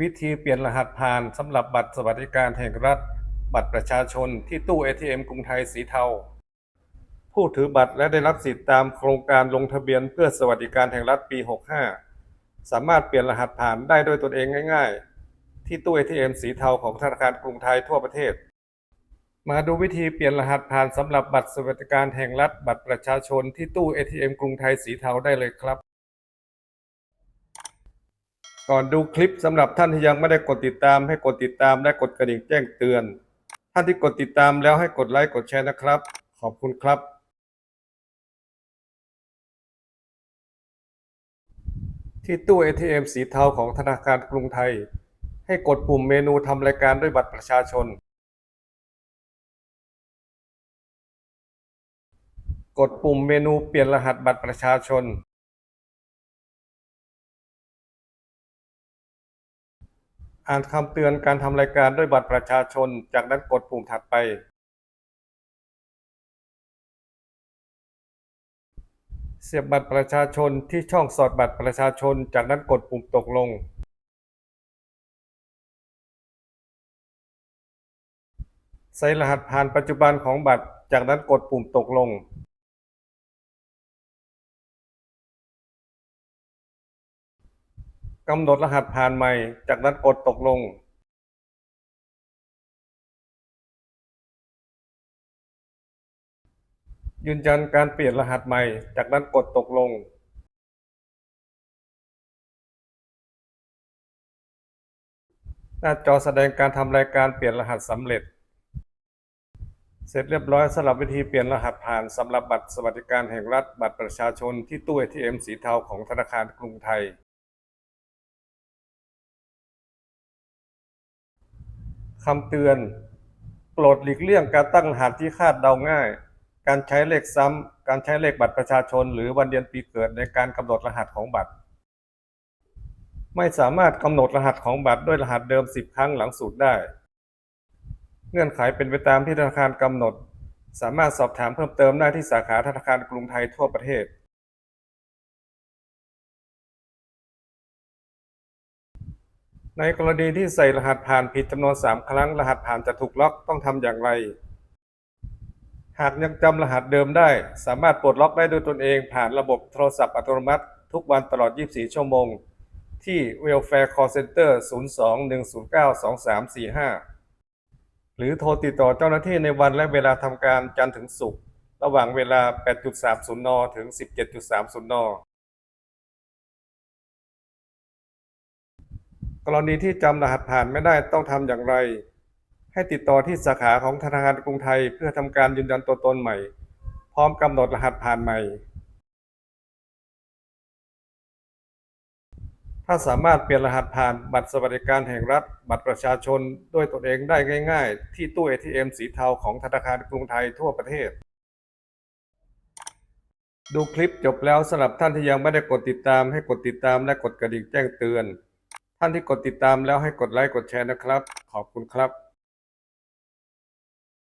วิธีเปลี่ยนรหัสผ่านสำหรับบัตรสวัสดิการแห่งรัฐ บัตรประชาชนที่ตู้ ATM กรุงไทยสีเทา ผู้ถือบัตรและได้รับสิทธิ์ตามโครงการลงทะเบียนเพื่อสวัสดิการแห่งรัฐปี 65 สามารถเปลี่ยนรหัสผ่านได้ด้วยตนเองง่าย ๆ ที่ตู้ ATM สีเทาของธนาคารกรุงไทยทั่วประเทศ มาดูวิธีเปลี่ยนรหัสผ่านสำหรับบัตรสวัสดิการแห่งรัฐ บัตรประชาชนที่ตู้ ATM กรุงไทยสีเทาได้เลยครับ ก่อนดูคลิปสำหรับท่านที่ยังไม่ได้กดติดตามให้กดติดตามและกดกระดิ่งแจ้งเตือน ท่านที่กดติดตามแล้วให้กดไลค์กดแชร์นะครับ ขอบคุณครับ ที่ตู้ ATM สีเทาของธนาคารกรุงไทย ให้กดปุ่มเมนูทำรายการด้วยบัตรประชาชน กดปุ่มเมนูเปลี่ยนรหัสบัตรประชาชน อ่านคำเตือนการทำรายการด้วยบัตรประชาชน จากนั้นกดปุ่มถัดไป เสียบบัตรประชาชนที่ช่องสอดบัตรประชาชน จากนั้นกดปุ่มตกลง ใส่รหัสผ่านปัจจุบันของบัตร จากนั้นกดปุ่มตกลง กำหนดรหัสผ่านใหม่ จากนั้นกดตกลงยืนยันการเปลี่ยนรหัสใหม่ จากนั้นกดตกลง หน้าจอแสดงการทำรายการเปลี่ยนรหัสสำเร็จ เสร็จเรียบร้อยสำหรับวิธีเปลี่ยนรหัสผ่านสำหรับบัตรสวัสดิการแห่งรัฐบัตรประชาชนที่ตู้ ATM สีเทาของธนาคารกรุงไทย คำเตือน โปรดหลีกเลี่ยงการตั้งรหัสที่คาดเดาง่าย การใช้เลขซ้ำ การใช้เลขบัตรประชาชน หรือวันเดือนปีเกิดในการกำหนดรหัสของบัตร ไม่สามารถกำหนดรหัสของบัตรด้วยรหัสเดิม 10 ครั้งหลังสูตรได้ เงื่อนไขเป็นไปตามที่ธนาคารกำหนด สามารถสอบถามเพิ่มเติมได้ที่สาขาธนาคารกรุงไทยทั่วประเทศ ในกรณีที่ใส่รหัสผ่านผิดจำนวน 3 ครั้ง รหัสผ่านจะถูกล็อกต้องทำอย่างไร หากยังจำรหัสเดิมได้ สามารถปลดล็อกได้ด้วยตนเองผ่านระบบโทรศัพท์อัตโนมัติ ทุกวันตลอด 24 ชั่วโมง ที่ Welfare Call Center 02-109-2345 หรือโทรติดต่อเจ้าหน้าที่ในวันและเวลาทำการจันทร์ถึงศุกร์ระหว่างเวลา 8.30 น ถึง 17.30 น กรณีที่จำรหัสผ่านไม่ได้ต้องทำอย่างไร ให้ติดต่อที่สาขาของธนาคารกรุงไทย เพื่อทำการยืนยันตัวตนใหม่ พร้อมกำหนดรหัสผ่านใหม่ ถ้าสามารถเปลี่ยนรหัสผ่านบัตรสวัสดิการแห่งรัฐ บัตรประชาชนด้วยตนเองได้ง่าย ๆ ที่ตู้ ATM สีเทาของธนาคารกรุงไทยทั่วประเทศดูคลิปจบแล้วสำหรับท่านที่ยังไม่ได้กดติดตามให้กดติดตามและกดกระดิ่งแจ้งเตือน ท่านที่กดติดตามแล้วให้กดไลค์กดแชร์นะครับ ขอบคุณครับ